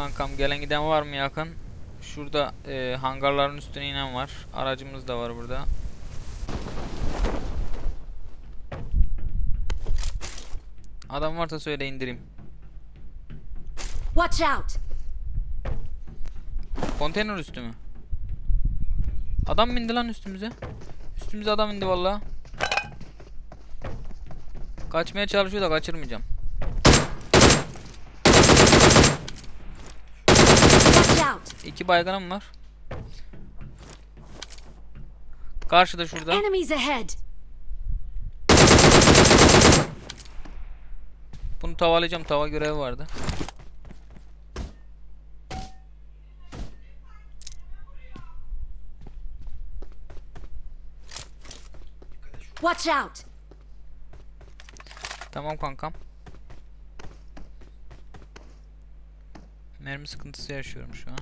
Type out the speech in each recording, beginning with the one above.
Kankam gelen giden var mı yakın? Şurada e, hangarların üstüne inen var. Aracımız da var burada. Adam varsa söyle indireyim. Watch out! Konteyner üstü mü? Adam mı indi lan üstümüze? Üstümüze adam indi valla. Kaçmaya çalışıyor da kaçırmayacağım. Watch out! İki baygınım var. Karşıda şurada. Enemies ahead! Bunu tavalayacağım. Tava görevi vardı. Watch out! Tamam kankam. Mermi sıkıntısı yaşıyorum şu an.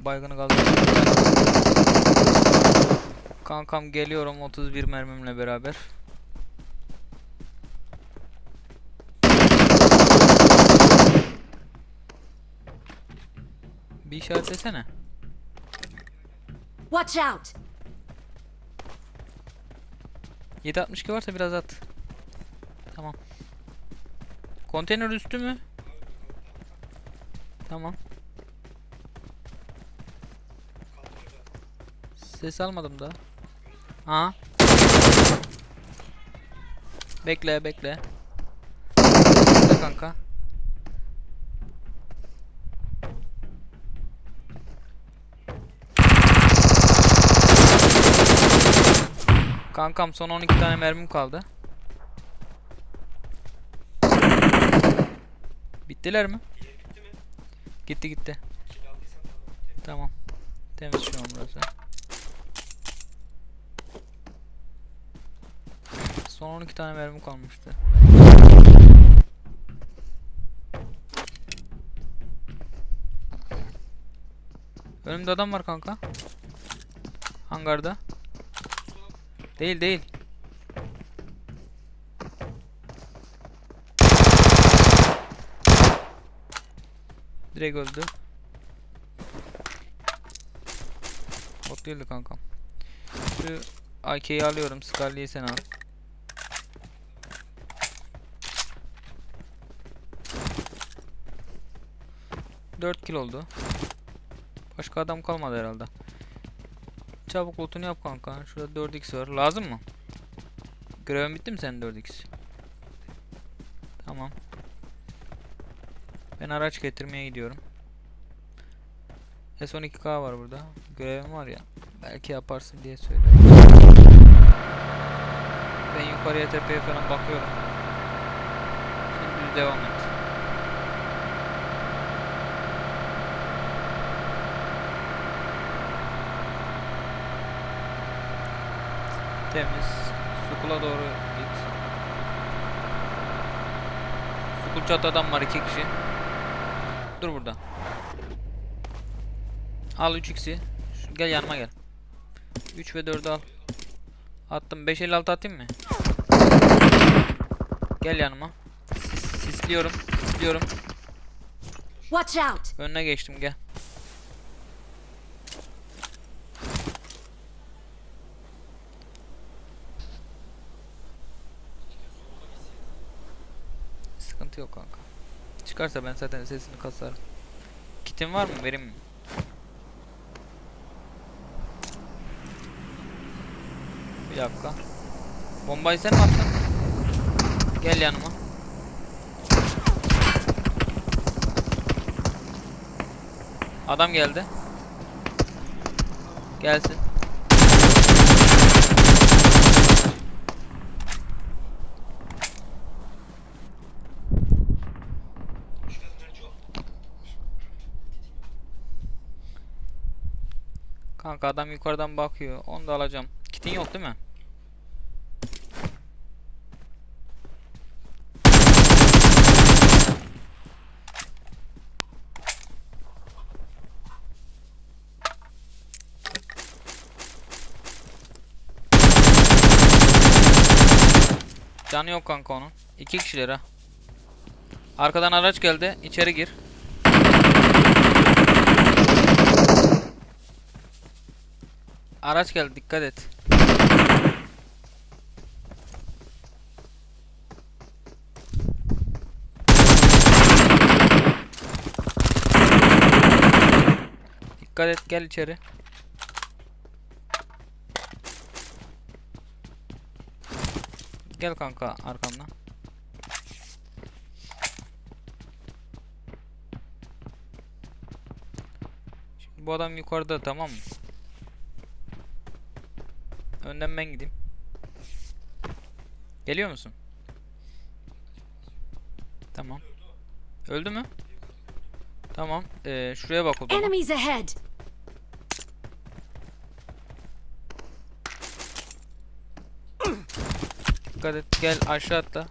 Baygını kaldırıyorum. Kankam geliyorum 31 mermimle beraber. Bir işaretlesene. Watch out! 762 varsa biraz at. Tamam. Konteyner üstü mü? Tamam. Ses almadım da. Aha. Bekle bekle. Bekle kanka. Kankam son 12 tane mermim kaldı. Bittiler mi? Gitti gitti. Tamam. Temiz şu an burası. Son 12 tane mermim kalmıştı. Önümde adam var kanka. Hangarda. Değil değil. Direkt öldü. Bot değildi kankam. Şu AK'yi alıyorum. Scarlet'i sen al. Dört kill oldu. Başka adam kalmadı herhalde. Çabuk lootunu yap kanka. Şurada 4x var. Lazım mı? Görevin bitti mi senin 4x? Tamam. Ben araç getirmeye gidiyorum. S12K var burada. Görevim var ya. Belki yaparsın diye söylüyorum. Ben yukarıya tepeye falan bakıyorum. Sen düz devam et. Temiz. Sukula doğru git. Sukul çatı adam var iki kişi. Dur burada. Al 3x'i. Şu- Gel yanıma gel. 3 ve 4'ü al. Attım. 556 atayım mı? Gel yanıma. Sis, sisliyorum. Sisliyorum. Watch out! Önüne geçtim gel. Sıkıntı yok kanka. Çıkarsa ben zaten sesini kasarım. Kitin var mı? Vereyim mi? Bir dakika. Bombayı sen mi attın? Gel yanıma. Adam geldi. Gelsin. Kanka adam yukarıdan bakıyor. Onu da alacağım. Kitin yok değil mi? Canı yok kanka onun. İki kişiler ha. Arkadan araç geldi. İçeri gir. Araç geldi dikkat et. Dikkat et gel içeri. Gel kanka arkamdan. Şimdi bu adam yukarıda tamam mı? Önden ben gideyim. Geliyor musun? Tamam. Öldü mü? Tamam. Ee, şuraya bak o zaman. Enemies ahead. Dikkat et. Gel aşağı atla.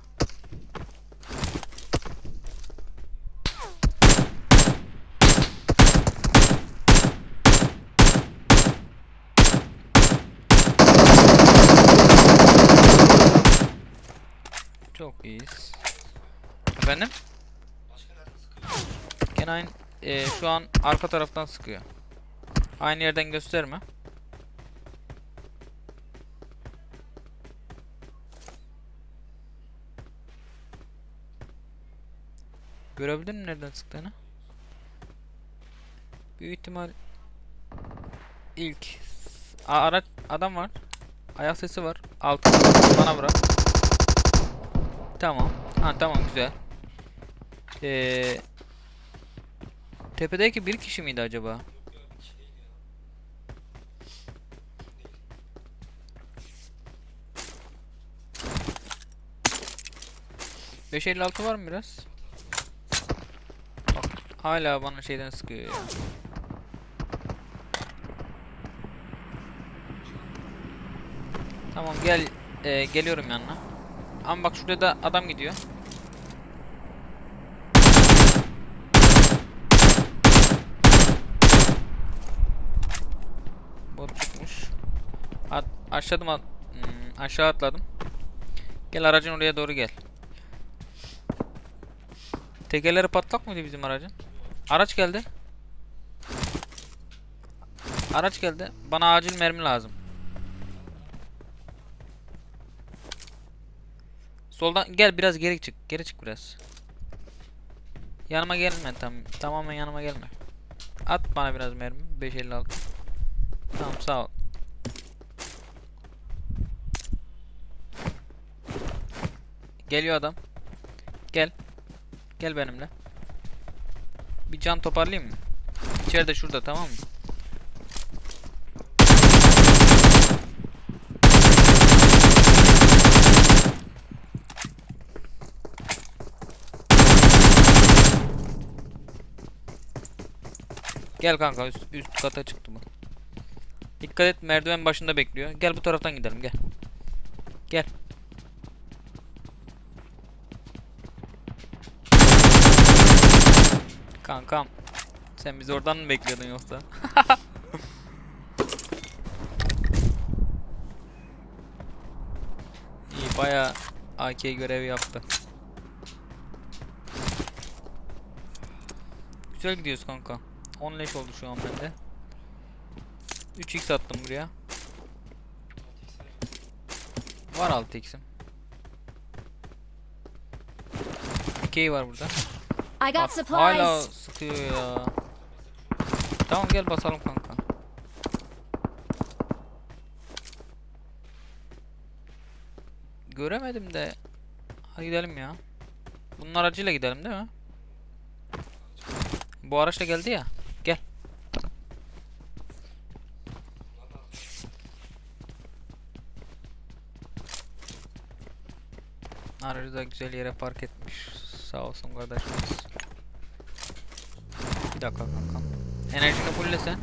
Cyanine e, şu an arka taraftan sıkıyor. Aynı yerden gösterme. Görebildin mi nereden sıktığını? Büyük ihtimal ilk A araç adam var. Ayak sesi var. Altı bana bırak. Tamam. Ha tamam güzel. Eee Tepedeki bir kişi miydi acaba? Beş elli altı var mı biraz? Bak, hala bana şeyden sıkıyor ya. Tamam gel e, geliyorum yanına. Ama bak şurada da adam gidiyor. Aşağıdım at hmm, aşağı atladım. Gel aracın oraya doğru gel. Tekerleri patlak mıydı bizim aracın? Araç geldi. Araç geldi. Bana acil mermi lazım. Soldan gel biraz geri çık. Geri çık biraz. Yanıma gelme tam tamamen yanıma gelme. At bana biraz mermi 556. Tamam sağ ol. Geliyor adam. Gel. Gel benimle. Bir can toparlayayım mı? İçeride şurada tamam mı? Gel kanka üst, üst kata çıktı bu. Dikkat et merdiven başında bekliyor. Gel bu taraftan gidelim gel. Gel. Kankam. Sen bizi oradan mı bekliyordun yoksa? İyi baya AK görevi yaptı. Güzel gidiyoruz kanka. 10 leş oldu şu an bende. 3x attım buraya. Var 6x'im. Dikey var burada. I got Bak, supplies. hala sıkıyor ya. Tamam gel basalım kanka. Göremedim de. Hadi gidelim ya. Bunun aracıyla gidelim değil mi? Bu araçla geldi ya. Gel. Aracı da güzel yere park etmiş. Sağ olsun kardeşimiz. Bir dakika kankam. Enerjini fulle sen.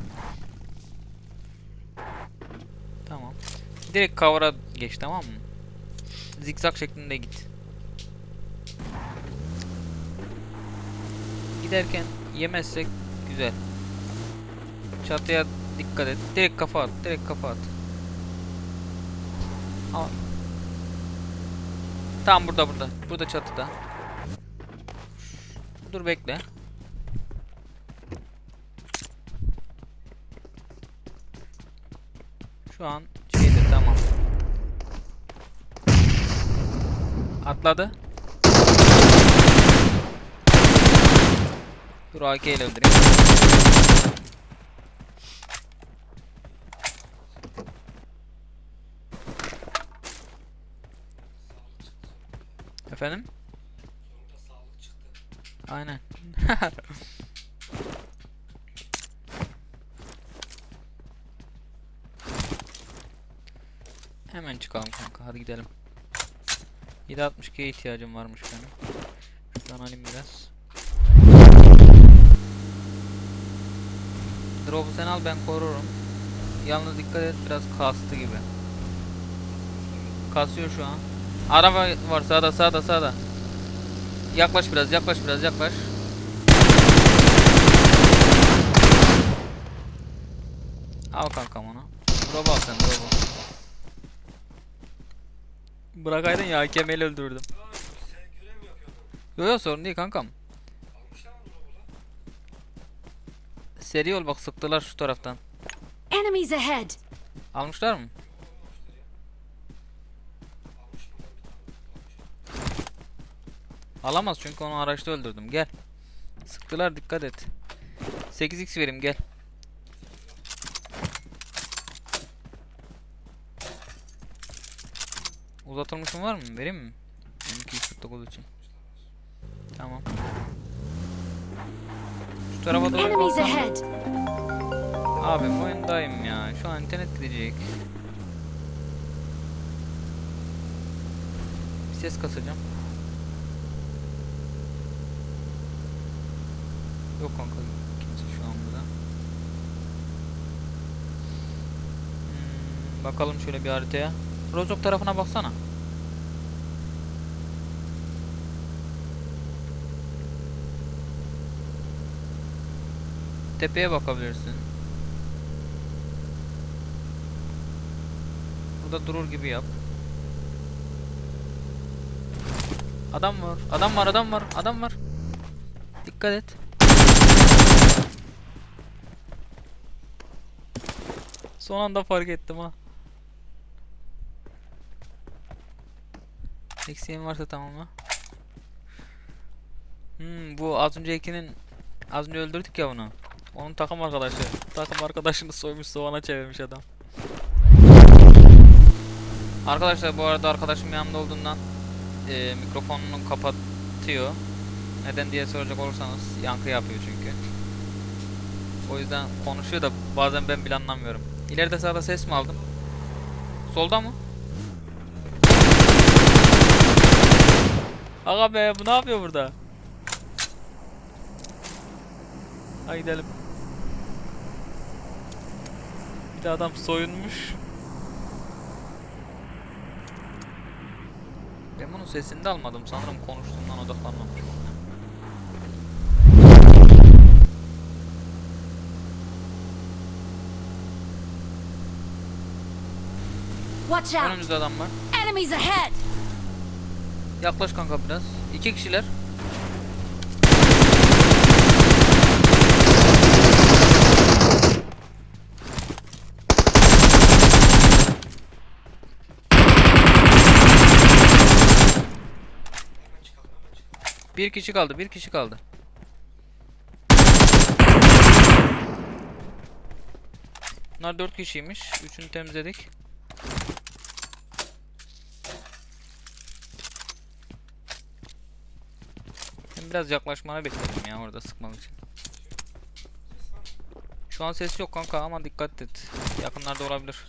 Tamam. Direkt kavra geç tamam mı? Zikzak şeklinde git. Giderken yemezsek güzel. Çatıya dikkat et. Direkt kafa at. Direkt kafa at. Al. Tamam burada burada. Burada çatıda. Dur bekle. Şu an şeyde tamam. Atladı. Dur AK ile öldüreyim. Efendim? Aynen. Hemen çıkalım kanka hadi gidelim. 762'ye ihtiyacım varmış benim. Şuradan alayım biraz. Drop'u sen al ben korurum. Yalnız dikkat et biraz kastı gibi. Kasıyor şu an. Araba var sağda sağda sağda. Yaklaş biraz yaklaş biraz yaklaş. Al kankam onu. Al sen al. Bırakaydın ya hakemeyle öldürdüm. Yo yo sorun değil kankam. Seri ol bak sıktılar şu taraftan. Enemies ahead! Almışlar mı? Alamaz çünkü onu araçta öldürdüm. Gel. Sıktılar dikkat et. 8x vereyim gel. Uzatılmışım var mı? Vereyim mi? 249 için. Tamam. Şu tarafa doğru ahead! Abi oyundayım ya. Şu an internet gidecek. Bir ses kasacağım. Yok kanka kimse şu an burada. Hmm, bakalım şöyle bir haritaya. Rozok tarafına baksana. Tepeye bakabilirsin. Burada durur gibi yap. Adam var. Adam var, adam var, adam var. Dikkat et. Son anda fark ettim ha. Eksiğim varsa tamam mı? Hmm, bu az öncekinin az önce öldürdük ya bunu. Onun takım arkadaşı. Takım arkadaşını soymuş soğana çevirmiş adam. Arkadaşlar bu arada arkadaşım yanımda olduğundan e, mikrofonunu kapatıyor. Neden diye soracak olursanız yankı yapıyor çünkü. O yüzden konuşuyor da bazen ben bile anlamıyorum. İleride sağda ses mi aldım? Solda mı? Aga be bu ne yapıyor burada? Hadi gidelim. Bir de adam soyunmuş. Ben bunun sesini de almadım. Sanırım konuştuğumdan odaklanmamış. Watch out! Önümüzde adam var. Enemies ahead! Yaklaş kanka biraz. İki kişiler. Bir kişi kaldı, bir kişi kaldı. Bunlar dört kişiymiş. Üçünü temizledik. Biraz yaklaşmanı bekledim ya orada sıkmak için. Şu an ses yok kanka ama dikkat et. Yakınlarda olabilir.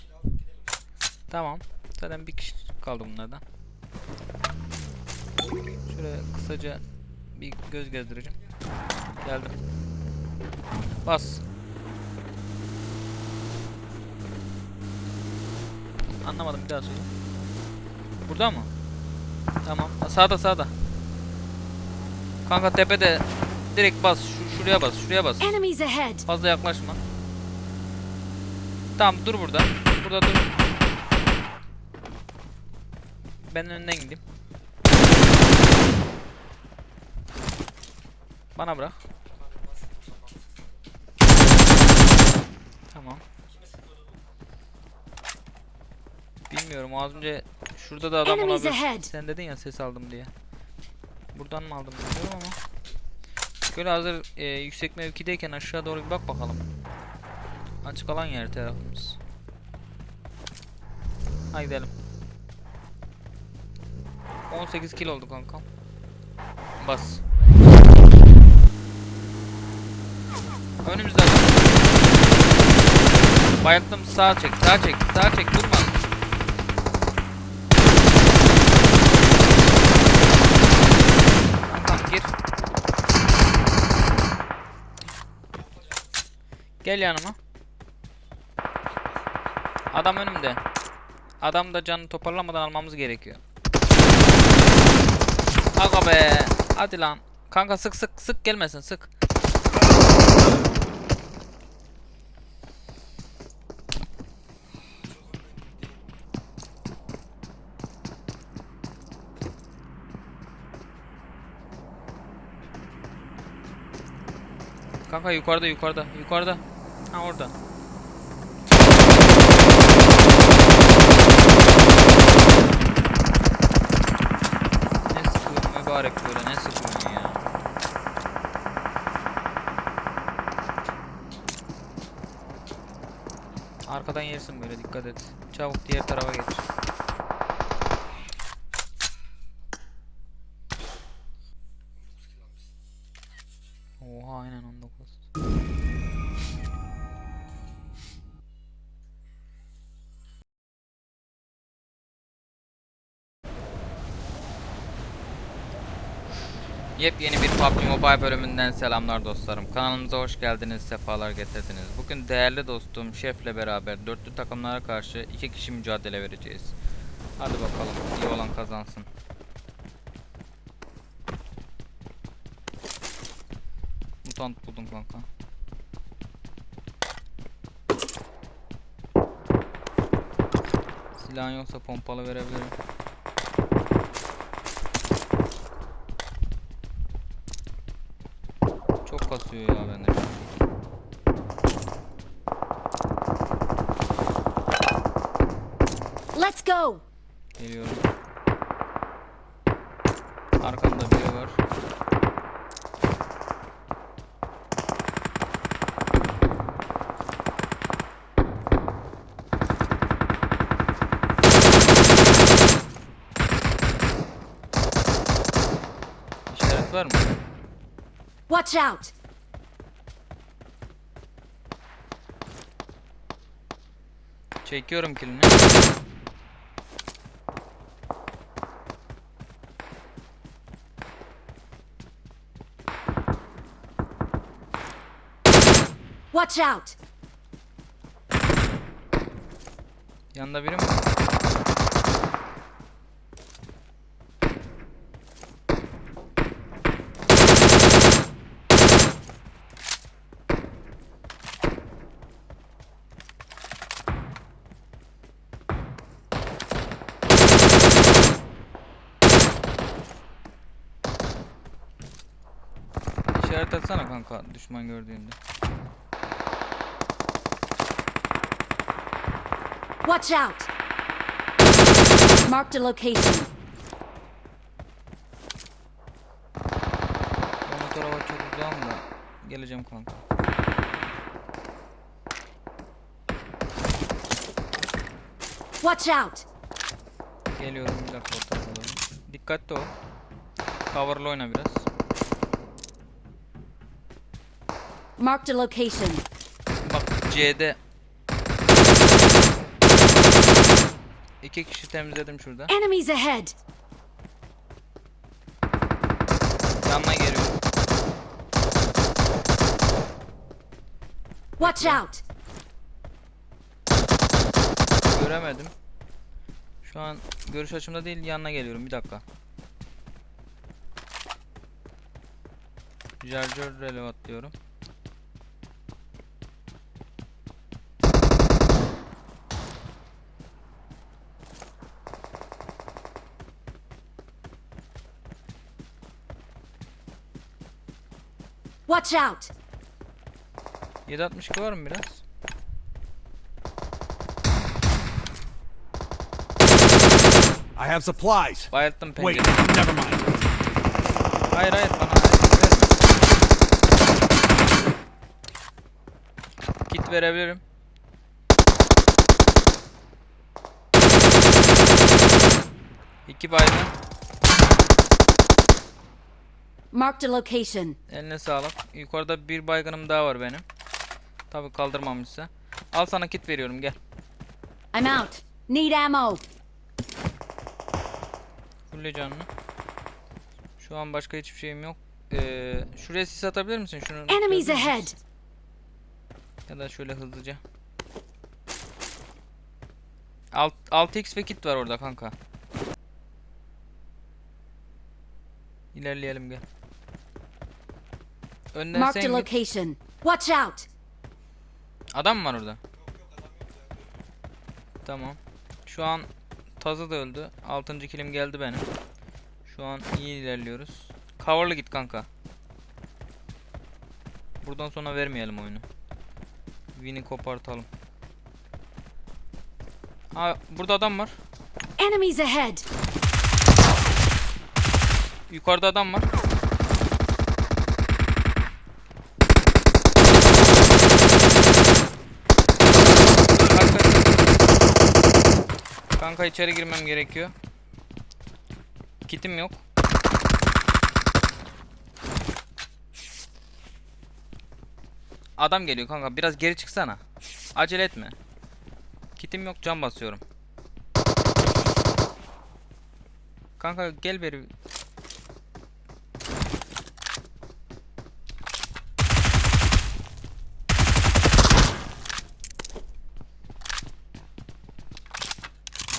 Tamam. Zaten bir kişi kaldı bunlardan. Şöyle kısaca bir göz gezdireceğim. Geldim. Bas. Anlamadım bir daha. Burada mı? Tamam. Sağda sağda. Kanka tepede direkt bas. Şu, şuraya bas. Şuraya bas. Enemies ahead. Fazla yaklaşma. Tamam dur burada. Burada dur. Ben önden gideyim. Bana bırak. Tamam. Bilmiyorum az önce şurada da adam olabilir. Sen dedin ya ses aldım diye. Buradan mı aldım bilmiyorum ama. Şöyle hazır e, yüksek mevkideyken aşağı doğru bir bak bakalım. Açık alan yer tarafımız. Haydi gidelim. 18 kilo oldu kankam. Bas. Önümüzde adam. Bayılttım sağa çek, sağa çek, sağa çek durma. Kankam gir. Gel yanıma. Adam önümde. Adam da canını toparlamadan almamız gerekiyor. Aga be. Hadi lan. Kanka sık sık sık gelmesin sık. Kanka yukarıda yukarıda yukarıda. Ha orada. Ne sıkıyorsun mübarek böyle ne sıkıyorsun ya. Arkadan yersin böyle dikkat et. Çabuk diğer tarafa geç. Yepyeni bir PUBG Mobile bölümünden selamlar dostlarım. Kanalımıza hoş geldiniz, sefalar getirdiniz. Bugün değerli dostum Şef'le beraber dörtlü takımlara karşı iki kişi mücadele vereceğiz. Hadi bakalım, iyi olan kazansın. Mutant buldum kanka. Silahın yoksa pompalı verebilirim. Kasıyor ya bende. Let's go. Geliyorum. Arkamda biri var. İşaret var mı? Watch out. Çekiyorum kilini. Watch out. Yanında biri mi? İşaret atsana kanka düşman gördüğünde. Watch out. Marked a location. Ben o tarafa çok uzağım da geleceğim kanka. Watch out. Geliyorum bir dakika o tarafa doğru. Dikkatli ol. Cover'lı oyna biraz. Marked a location. Bak C'de iki kişi temizledim şurada. Enemies ahead. Yanına geliyorum. Watch out. Göremedim. Şu an görüş açımda değil yanına geliyorum bir dakika. Charger relevant diyorum. Watch out! 762 var mı biraz? I have supplies. Bayılttım Wait, pencere. never mind. Hayır hayır bana verme. Kit verebilirim. İki baygın. Marked a location. Eline sağlık. Yukarıda bir baygınım daha var benim. Tabi kaldırmamışsa. Al sana kit veriyorum gel. I'm out. Need ammo. Fulle canını. Şu an başka hiçbir şeyim yok. Ee, şuraya sis atabilir misin? Şunu Enemies ahead. Ya da şöyle hızlıca. Alt, 6x ve kit var orada kanka. İlerleyelim gel. Önden Marked a sen git. location. Watch out! Adam mı var orada? Tamam. Şu an Tazı da öldü. 6. kilim geldi benim. Şu an iyi ilerliyoruz. Cover'lı git kanka. Buradan sonra vermeyelim oyunu. Win'i kopartalım. Ha burada adam var. Enemies ahead! Yukarıda adam var. Kanka, kanka içeri girmem gerekiyor. Kitim yok. Adam geliyor kanka biraz geri çıksana. Acele etme. Kitim yok cam basıyorum. Kanka gel beri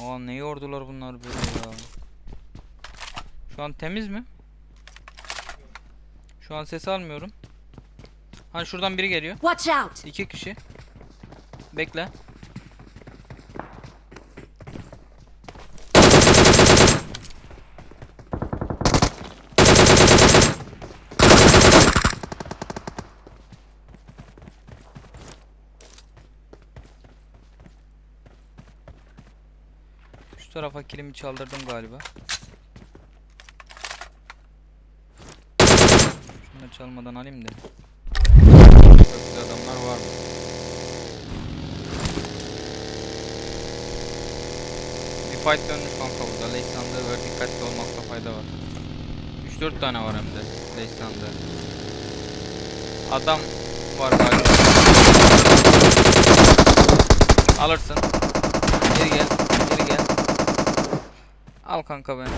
Aa ne yordular bunlar böyle ya. Şu an temiz mi? Şu an ses almıyorum. Hani şuradan biri geliyor. Watch out! İki kişi. Bekle. Şu tarafa kilimi çaldırdım galiba. Şunu da çalmadan alayım da. Köprüde adamlar var mı? Fight dönmüş kanka burada. Leysan'da var. Dikkatli olmakta fayda var. 3-4 tane var hem de Leysan'da. Adam var galiba. Alırsın. Geri gel. Al kanka beni.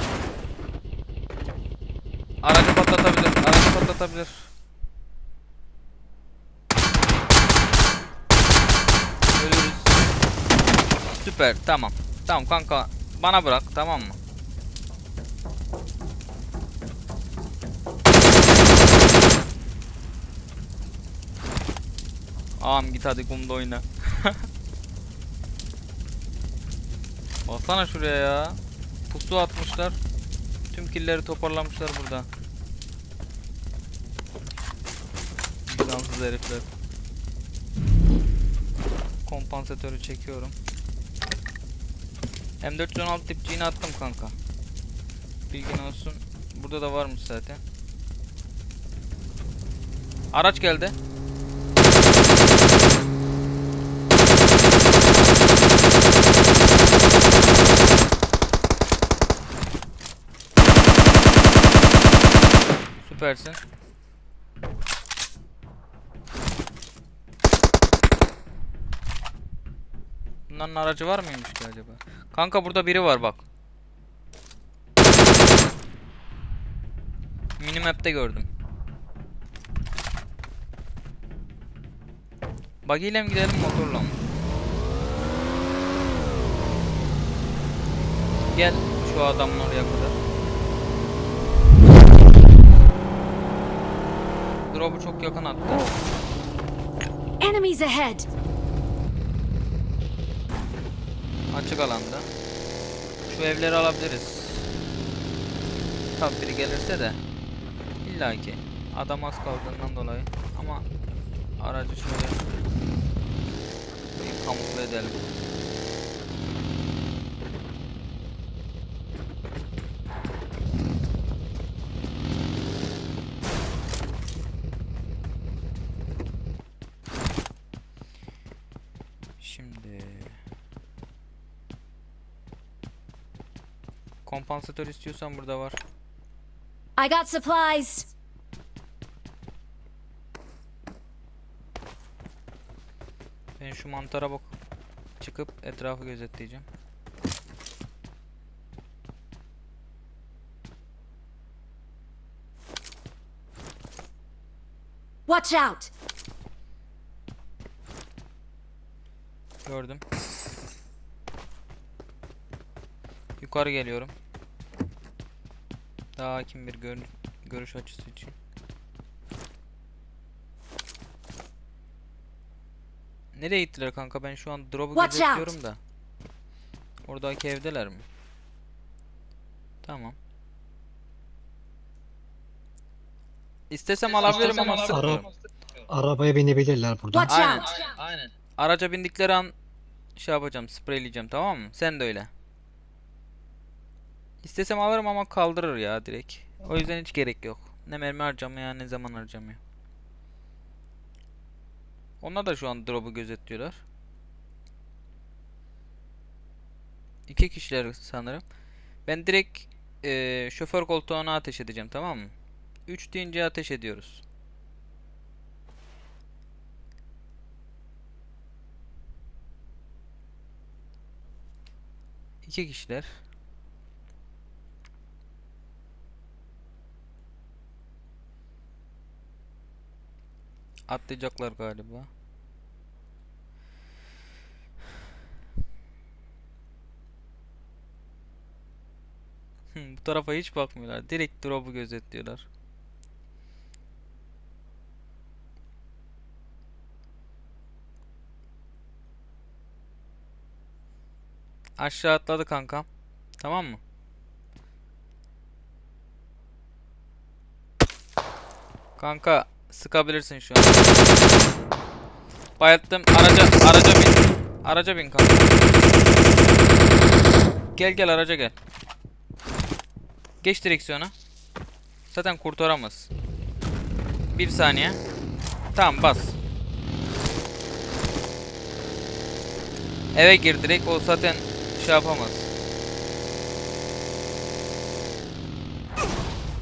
Aracı patlatabilir. Aracı patlatabilir. Ölürüz. Süper tamam. Tamam kanka bana bırak tamam mı? Ağam git hadi kumda oyna. Baksana şuraya ya. Pusu atmışlar. Tüm killeri toparlamışlar burada. Vicdansız herifler. Kompansatörü çekiyorum. M416 tipçiğini attım kanka. Bilgin olsun. Burada da varmış zaten. Araç geldi. Süpersin. Bunların aracı var mıymış ki acaba? Kanka burada biri var bak. Minimap'te gördüm. Buggy ile mi gidelim motorla mı? Gel şu adamın oraya kadar. Drop'u çok yakın attı. Enemies ahead! Açık alanda. Şu evleri alabiliriz. Tabi biri gelirse de. İlla ki. Adam az kaldığından dolayı. Ama aracı şöyle bir kamufle edelim. Şimdi kompansatör istiyorsan burada var. I got supplies. Ben şu mantara bak çıkıp etrafı gözetleyeceğim. Watch out! Gördüm. Yukarı geliyorum. Daha hakim bir gör görüş açısı için. Nereye gittiler kanka? Ben şu an drop'u gözetliyorum da. Oradaki evdeler mi? Tamam. İstesem alabilirim ama sıkmıyorum. Arabaya binebilirler buradan. Watch Aynen. out! Aynen. Araca bindikleri an şey yapacağım, spreyleyeceğim tamam mı? Sen de öyle. İstesem alırım ama kaldırır ya direkt. O yüzden hiç gerek yok. Ne mermi harcamaya ne zaman harcamıyor. Onlar da şu an drop'u gözetliyorlar. İki kişiler sanırım. Ben direkt eee, şoför koltuğuna ateş edeceğim tamam mı? 3 deyince ateş ediyoruz. İki kişiler. Atlayacaklar galiba. Hmm, Bu tarafa hiç bakmıyorlar. Direkt drop'u gözetliyorlar. Aşağı atladı kankam. Tamam mı? Kanka sıkabilirsin şu an. Bayılttım. Araca araca bin. Araca bin kanka. Gel gel araca gel. Geç direksiyona. Zaten kurtaramaz. Bir saniye. Tamam bas. Eve gir direkt o zaten şey yapamaz.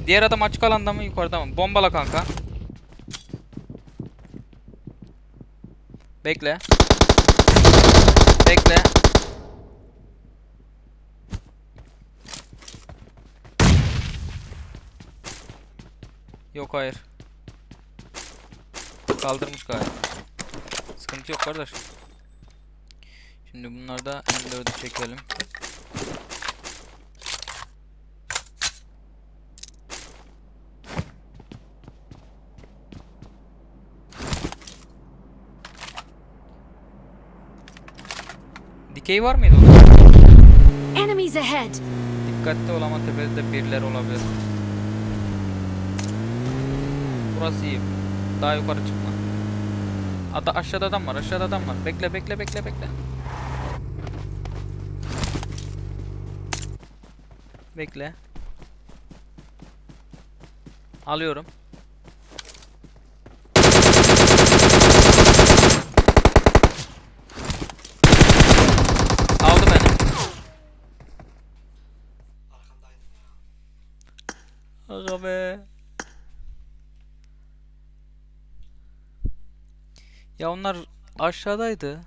Diğer adam açık alanda mı yukarıda mı? Bombala kanka. Bekle. Bekle. Yok hayır. Kaldırmış galiba. Sıkıntı yok kardeş. Şimdi bunlarda M4'ü çekelim. Dikey var mıydı orada? Enemies ahead! Dikkatli ol ama tepede birileri olabilir. Burası iyi. Daha yukarı çıkma. Ada aşağıda adam var, aşağıda adam var. Bekle, bekle, bekle, bekle. Bekle. Alıyorum. Aldı beni. Aga. Ya onlar aşağıdaydı.